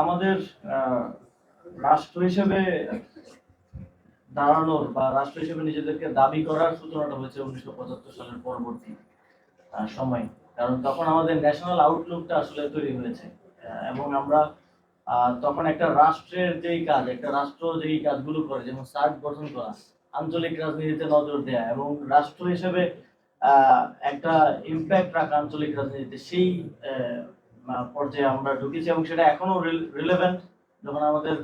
আমাদের রাষ্ট্র হিসেবে দাঁড়ানোর বা রাষ্ট্র হিসেবে নিজেদেরকে দাবি করার সূচনাটা হয়েছে উনিশশো পঁচাত্তর সালের পরবর্তী সময়। কারণ তখন আমাদের ন্যাশনাল আউটলুকটা আসলে তৈরি হয়েছে। এবং আমরা তখন একটা রাষ্ট্রের যেই কাজ, একটা রাষ্ট্র যেই কাজগুলো করে, যেমন সার্ক গঠন করা, আঞ্চলিক রাজনীতিতে নজর দেয়া এবং রাষ্ট্র হিসেবে একটা ইম্প্যাক্ট রাখা আঞ্চলিক রাজনীতিতে, সেই পর্যায়ে আমরা ঢুকেছি এবং সেটা এখনও রিলেভেন্ট যখন আমাদের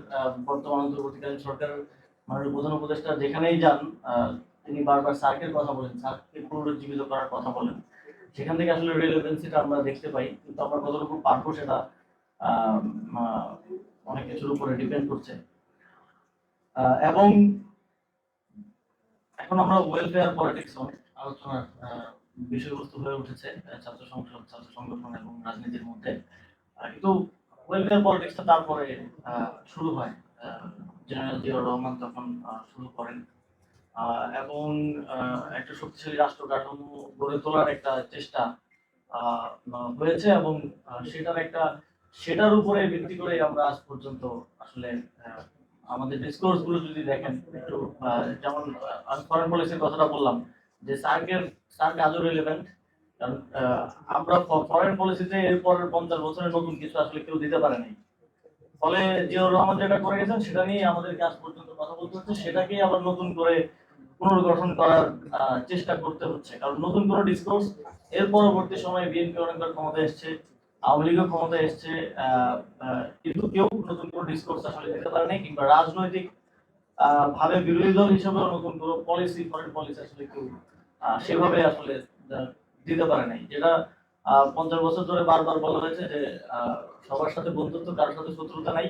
বর্তমান অন্তর্বর্তীকালীন সরকারের মাননীয় প্রধান উপদেষ্টা যেখানেই যান তিনি বারবার সার্কের কথা বলেন সার্ককে পুনরুজ্জীবিত করার কথা বলেন। সেখান থেকে আসলে রিলেভেন্সিটা আমরা দেখতে পাই, কিন্তু আমরা কতটুকু পারব সেটা অনেক কিছুর উপরে ডিপেন্ড করছে। এবং এখন আমরা ওয়েলফেয়ার পলিটিক্স আলোচনার বিষয়বস্তু হয়ে উঠেছে ছাত্র সংসদ ছাত্র সংগঠন এবং রাজনীতির মধ্যে। কিন্তু ওয়েলফেয়ার পলিটিক্সটা তারপরে শুরু হয় জেনারেল জিয়াউর রহমান তখন শুরু করেন। এবং একটা শক্তিশালী রাষ্ট্র কাঠামো গড়ে তোলার একটা চেষ্টা হয়েছে এবং সেটার একটা, সেটার উপরে ভিত্তি করে আমরা আজ পর্যন্ত আসলে আমাদের ডিসকোর্সগুলো যদি দেখেন, একটু যেমন আমি ফরেন পলিসির কথাটা বললাম যে সার্কের সার্ক আজও রিলেভেন্ট কারণ আমরা ফরেন পলিসিতে এর পরের পঞ্চাশ বছরের নতুন কিছু আসলে কেউ দিতে পারে নাই। ফলে জিয়াউর রহমান যেটা করে গেছেন, সেটা নিয়ে আমাদের আজ পর্যন্ত কথা বলতে হচ্ছে। সেটাকেই আবার নতুন করে পুনর্গঠন করার চেষ্টা করতে হচ্ছে। কারণ নতুন কোনো ডিসকোর্স এর পরবর্তী সময়ে বিএনপি অনেকবার ক্ষমতায় এসছে, আওয়ামী লীগও ক্ষমতায় এসছে কিন্তু কেউ নতুন কোনো ডিসকোর্স আসলে দিতে পারে নাই, কিংবা রাজনৈতিক ভাবে বিরোধী দল হিসেবে নতুন কোনো পলিসি ফরেন পলিসি আসলে কেউ সেভাবে আসলে দিতে পারে নাই। যেটা পঞ্চাশ বছর ধরে বারবার বলা হয়েছে যে সবার সাথে বন্ধুত্ব, কারোর সাথে শত্রুতা নাই।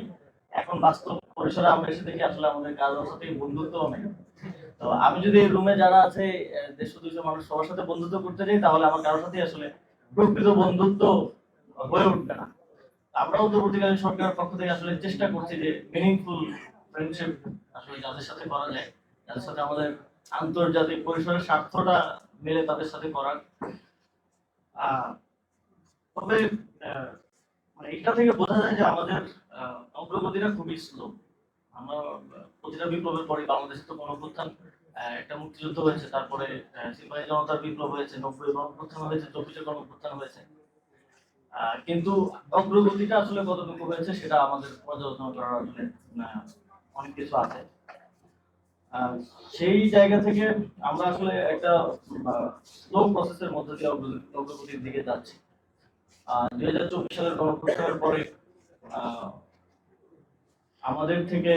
এখন বাস্তব পরিসরে আমরা এসে দেখি আসলে আমাদের কারোর সাথে বন্ধুত্বও নেই। তো আমি যদি এই রুমে যারা আছে দেড়শো দুইশো মানুষ সবার সাথে বন্ধুত্ব করতে যাই তাহলে আমার কারোর সাথে আসলে প্রকৃত বন্ধুত্ব হয়ে উঠবে না। আমরাও পরবর্তীকালীন সরকারের পক্ষ থেকে আসলে চেষ্টা করছি যে মিনিংফুল ফ্রেন্ডশিপ আসলে যাদের সাথে করা যায়, যাদের সাথে আমাদের আন্তর্জাতিক পরিসরের স্বার্থটা মেলে তাদের সাথে করার। তবে মানে এটা থেকে বোঝা যায় যে আমাদের অগ্রগতিটা খুবই স্লো আমরা প্রতিটা বিপ্লবের পরে বাংলাদেশে তো গণপ্রত্যান একটা মুক্তিযুদ্ধ হয়েছে, তারপরে সিপাহী জনতার বিপ্লব হয়েছে, নব্বই গণপ্রত্যান হয়েছে চব্বিশে গণপ্রত্যান হয়েছে। কিন্তু অগ্রগতিটা আসলে কতটুকু হয়েছে সেটা আমাদের পর্যালোচনা করার আসলে অনেক কিছু আছে। সেই জায়গা থেকে আমরা আসলে একটা স্লো প্রসেসের মধ্যে দিয়ে অগ্রগতির দিকে যাচ্ছি। দুই হাজার চব্বিশ সালের গণপ্রস্থানের পরে আমাদের থেকে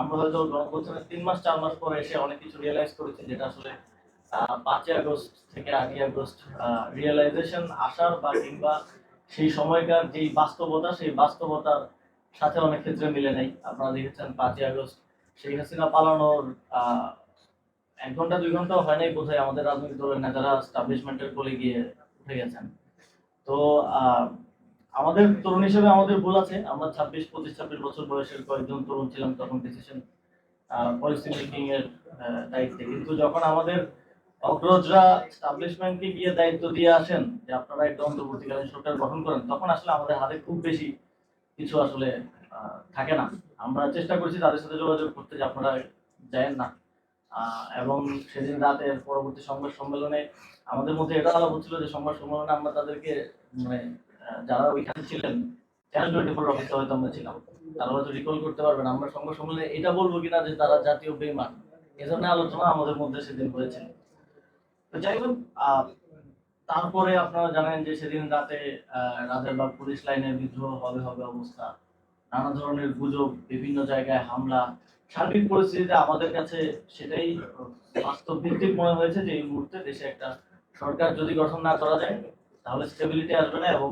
আমরা হয়তো গণপ্রস্থানের তিন মাস, চার মাস পরে এসে অনেক কিছু রিয়েলাইজ করেছি, যেটা আসলে পাঁচই আগস্ট থেকে আটই আগস্ট রিয়েলাইজেশন আসার বা কিংবা সেই সময়কার যেই বাস্তবতা, সেই বাস্তবতার সাথে অনেক ক্ষেত্রে মিলে নাই। আপনারা দেখেছেন পাঁচই আগস্ট শেখ হাসিনা পালানোর এক ঘণ্টা, দুই ঘন্টাও হয় নাই বোধহয় আমাদের রাজনৈতিক দলের নেতারা স্টাবলিশমেন্টের কোলে গিয়ে উঠে গেছেন। তো আমাদের তরুণ হিসেবে আমাদের ভুল আছে। আমরা ছাব্বিশ, পঁচিশ, ছাব্বিশ বছর বয়সের কয়েকজন তরুণ ছিলাম তখন ডিসিশন পলিসি মেকিং এর দায়িত্বে। কিন্তু যখন আমাদের অগ্রজরা স্টাবলিশমেন্টকে গিয়ে দায়িত্ব দিয়ে আসেন যে আপনারা একটা অন্তর্বর্তীকালীন সরকার গঠন করেন, তখন আসলে আমাদের হাতে খুব বেশি কিছু আসলে থাকে না। আমরা চেষ্টা করছি তাদের সাথে যোগাযোগ করতে যে আপনারা যায়েন না। এবং সেদিন রাতের পরবর্তী সংবাদ সম্মেলনে আমাদের মধ্যে এটা আলাপ হচ্ছিল যে সংবাদ সম্মেলনে আমরা তাদেরকে মানে যারা ওইখানে ছিলেন ফোর হয়তো আমরা ছিলাম, তারা হয়তো রিকল করতে পারবেন। আমরা সংবাদ সম্মেলনে এটা বলব কিনা যে তারা জাতীয় বেমান এ ধরনের আলোচনা আমাদের মধ্যে সেদিন হয়েছিল তো যাই হোক তারপরে আপনারা জানেন যে সেদিন রাতে রাজারবাগ পুলিশ লাইনের বিদ্রোহ হবে হবে অবস্থা। নানা ধরনের গুজব, বিভিন্ন জায়গায় হামলা, সার্বিক পরিস্থিতিতে আমাদের কাছে সেটাই বাস্তব ভিত্তিক মনে হয়েছে যে এই মুহূর্তে দেশে একটা সরকার যদি গঠন না করা যায়, তাহলে স্টেবিলিটি আসবে না এবং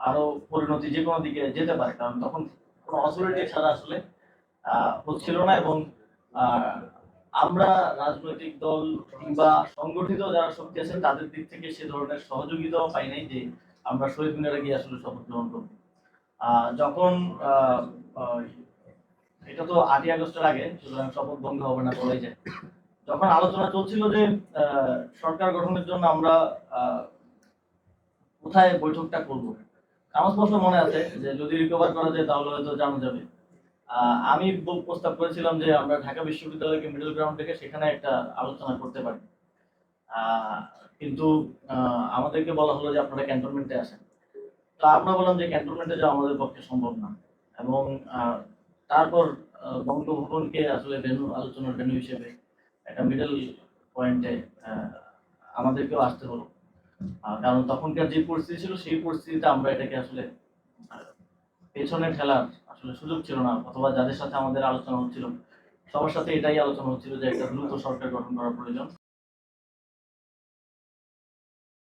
আরও পরিণতি যে কোনো দিকে যেতে পারে। কারণ তখন কোনো অথরিটি ছাড়া আসলে হচ্ছিল না এবং আমরা রাজনৈতিক দল কিংবা সংগঠিত যারা শক্তি আছেন, তাদের দিক থেকে সে ধরনের সহযোগিতাও পাই নাই যে আমরা শহীদ মিনারে গিয়ে আসলে শপথ গ্রহণ করব। যখন এটা তো আটই আগস্টের আগে, সুতরাং শপথ ভঙ্গ হবে না বলাই যায়। যখন আলোচনা চলছিল যে সরকার গঠনের জন্য আমরা কোথায় বৈঠকটা করব, আমার স্পষ্ট মনে আছে যে, যদি রিকভার করা যায়, তাহলে হয়তো জানা যাবে। আমি প্রস্তাব করেছিলাম যে, আমরা ঢাকা বিশ্ববিদ্যালয়কে মিডল গ্রাউন্ড থেকে সেখানে একটা আলোচনা করতে পারি। কিন্তু আমাদেরকে বলা হলো যে, আপনারা ক্যান্টনমেন্টে আসেন। তো আমরা বললাম যে ক্যান্টনমেন্টে যাওয়া আমাদের পক্ষে সম্ভব না। এবং তারপর বঙ্গভবনকে আসলে ভেনু আলোচনার ভেনু হিসেবে একটা মিডল পয়েন্টে আমাদেরকেও আসতে হলো। কারণ তখনকার যে পরিস্থিতি ছিল, সেই পরিস্থিতিতে আমরা এটাকে আসলে পেছনে ঠেলার আসলে সুযোগ ছিল না, অথবা যাদের সাথে আমাদের আলোচনা হচ্ছিল, সবার সাথে এটাই আলোচনা হচ্ছিল যে একটা দ্রুত সরকার গঠন করা প্রয়োজন।